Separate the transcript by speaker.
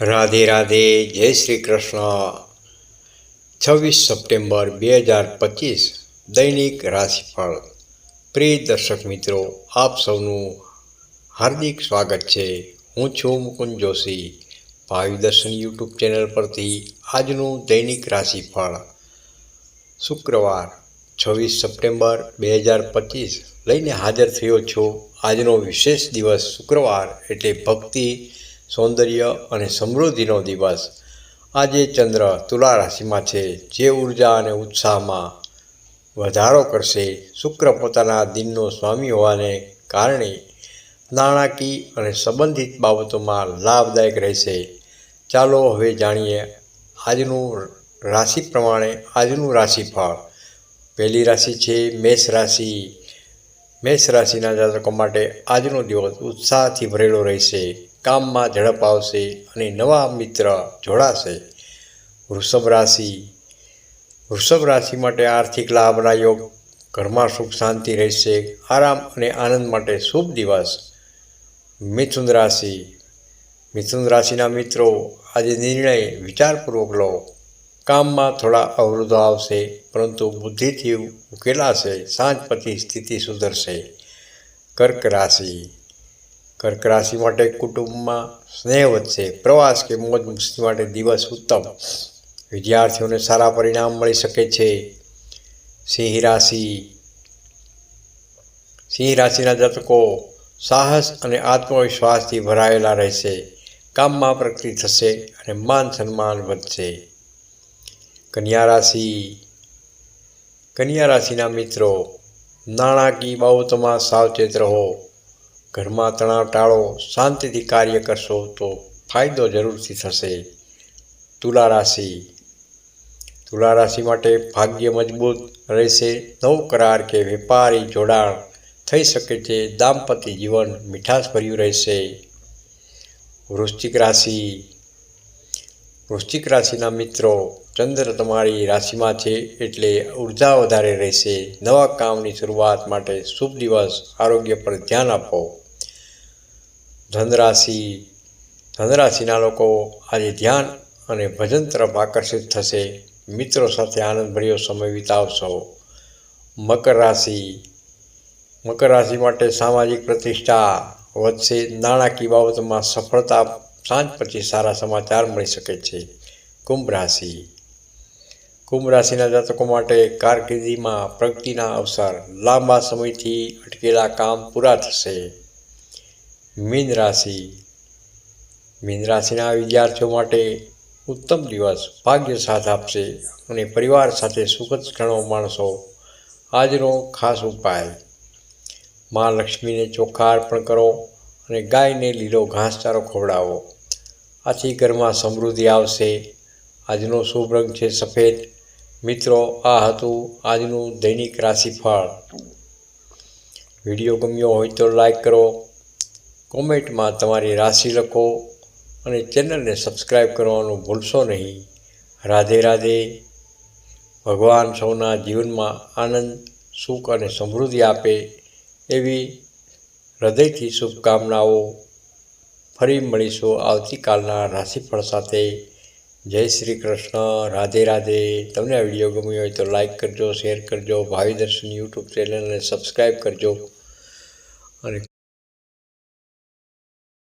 Speaker 1: રાધે રાધે, જય શ્રી કૃષ્ણ. છવ્વીસ સપ્ટેમ્બર બે હજાર પચીસ, દૈનિક રાશિફળ. પ્રિય દર્શક મિત્રો, આપ સૌનું હાર્દિક સ્વાગત છે. હું છું મુકુંદ જોશી. ભાવિ દર્શન યુટ્યુબ ચેનલ પરથી આજનું દૈનિક રાશિફળ. શુક્રવાર, છવ્વીસ સપ્ટેમ્બર બે હજાર પચીસ, લઈને હાજર થયો છું આજનો વિશેષ દિવસ શુક્રવાર એટલે ભક્તિ સૌંદર્ય અને સમૃદ્ધિનો દિવસ. આજે ચંદ્ર તુલા રાશિમાં છે, જે ઊર્જા અને ઉત્સાહમાં વધારો કરશે. શુક્ર પોતાના દિનનો સ્વામી હોવાને કારણે નાણાકીય અને સંબંધિત બાબતોમાં લાભદાયક રહેશે. ચાલો હવે જાણીએ આજનું રાશિ પ્રમાણે આજનું રાશિફળ. પહેલી રાશિ છે મેષ રાશિ. મેષ રાશિના જાતકો માટે આજનો દિવસ ઉત્સાહથી ભરેલો રહેશે. કામમાં ઝડપ આવશે અને નવા મિત્ર જોડાશે. વૃષભ રાશિ. વૃષભ રાશિ માટે આર્થિક લાભના યોગ, ઘરમાં સુખ શાંતિ રહેશે, આરામ અને આનંદ માટે શુભ દિવસ. મિથુન રાશિ. મિથુન રાશિના મિત્રો, આજે નિર્ણય વિચારપૂર્વક લો. કામમાં થોડા અવરોધો આવશે, પરંતુ બુદ્ધિથી ઉકેલાશે, સાંજ પછી સ્થિતિ સુધરશે. કર્ક રાશિ. કર્ક રાશિ માટે કુટુંબમાં સ્નેહ વધશે, પ્રવાસ કે મોજ મસ્તી માટે દિવસ ઉત્તમ. વિદ્યાર્થીઓને સારા પરિણામ મળી શકે છે. સિંહ રાશિ. સિંહ રાશિના જાતકો સાહસ અને આત્મવિશ્વાસથી ભરાયેલા રહેશે. કામમાં પ્રગતિ થશે અને માન સન્માન વધશે. કન્યા રાશિ. કન્યા રાશિના મિત્રો, નાણાકીય બાબતોમાં સાવચેત રહો. ઘરમાં તણાવ ટાળો, શાંતિથી કાર્ય કરશો તો ફાયદો જરૂરથી થશે. તુલા રાશિ. તુલા રાશિ માટે ભાગ્ય મજબૂત રહેશે. નવો કરાર કે વેપારી જોડાણ થઈ શકે છે. દાંપત્ય જીવન મીઠાશભર્યું રહેશે. વૃશ્ચિક રાશિ. વૃશ્ચિક રાશિના મિત્રો, ચંદ્ર તમારી રાશિમાં છે એટલે ઊર્જા વધારે રહેશે. નવા કામની શરૂઆત માટે શુભ દિવસ. આરોગ્ય પર ધ્યાન આપો. ધનરાશિ, ધનરાશિના લોકો આજે ધ્યાન અને ભજન તરફ આકર્ષિત થશે. મિત્રો સાથે આનંદભર્યો સમય વિતાવશો. મકર રાશિ. મકર રાશિ માટે સામાજિક પ્રતિષ્ઠા વધશે. નાણાકીય બાબતોમાં સફળતા, સાંજ પછી સારા સમાચાર મળી શકે છે. કુંભ રાશિ. કુંભ રાશિના જાતકો માટે કારકિર્દીમાં પ્રગતિના અવસર. લાંબા સમયથી અટકેલા કામ પૂરા થશે. મીન રાશિ. મીન રાશિના વિદ્યાર્થીઓ માટે ઉત્તમ દિવસ, ભાગ્ય સાથ આપશે અને પરિવાર સાથે સુખદ ક્ષણો માણશો. આજનો ખાસ ઉપાય, મા લક્ષ્મીને ચોખા અર્પણ કરો અને ગાયને લીલો ઘાસચારો ખવડાવો. આથી ઘરમાં સમૃદ્ધિ આવશે. આજનો શુભ રંગ છે સફેદ. મિત્રો, આ હતું આજનું દૈનિક રાશિફળ. વીડિયો ગમ્યો હોય તો લાઈક કરો કોમેન્ટમાં તમારી રાશિ લખો અને ચેનલને સબસ્ક્રાઈબ કરવાનું ભૂલશો નહીં. રાધે રાધે. ભગવાન સૌના જીવનમાં આનંદ, સુખ અને સમૃદ્ધિ આપે એવી હૃદયથી શુભકામનાઓ ફરી મળીશું આવતીકાલના રાશિફળ સાથે. જય શ્રી કૃષ્ણ. રાધે રાધે. તમને આ વીડિયો ગમ્યો હોય તો લાઈક કરજો, શેર કરજો, ભાવિ દર્શન યુટ્યુબ ચેનલને સબસ્ક્રાઈબ કરજો. અને